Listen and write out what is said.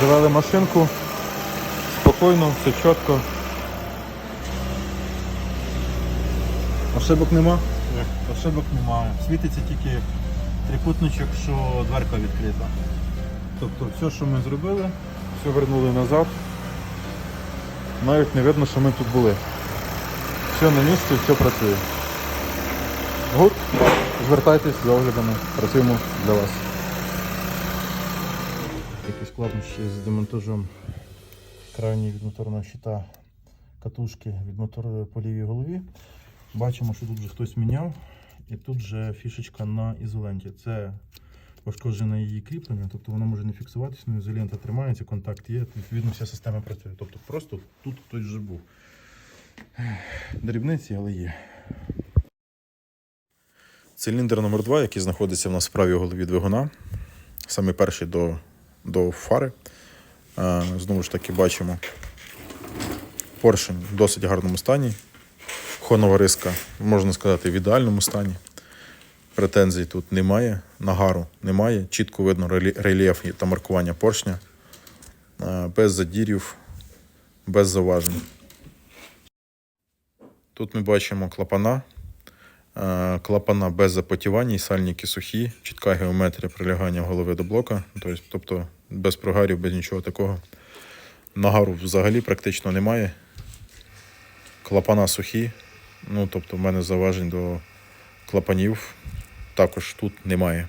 Завели машинку. Спокійно, все чітко. Ошибок нема? Ні, ошибок немає. Світиться тільки трикутничок, що дверка відкрита. Тобто все, що ми зробили, все вернули назад. Навіть не видно, що ми тут були. Все на місці, все працює. Гуд, звертайтесь за оглядами, працюємо для вас. Такі складнощі з демонтажем крайньої від моторного щита катушки від мотора по лівій голові. Бачимо, що тут вже хтось міняв. І тут же фішечка на ізоленті. Це пошкоджене її кріплення, тобто вона може не фіксуватися, але ізолента тримається, контакт є, відповідно вся система працює. Тобто просто тут хтось вже був. Дрібниці, але є. Циліндр номер 2 який знаходиться в нас в правій голові двигуна, саме перший до, до фари. Е, Знову ж таки, бачимо поршень в досить гарному стані. Хонова риска, можна сказати, в ідеальному стані. Претензій тут немає, нагару немає. Чітко видно рельєф та маркування поршня. Е, Без задірів, без зауважень. Тут ми бачимо клапана. Е, Клапана без запотівання, і сальники сухі, чітка геометрія прилягання голови до блока, тобто без прогарів, без нічого такого. Нагару взагалі практично немає. Клапана сухі, ну тобто в мене заважень до клапанів також тут немає.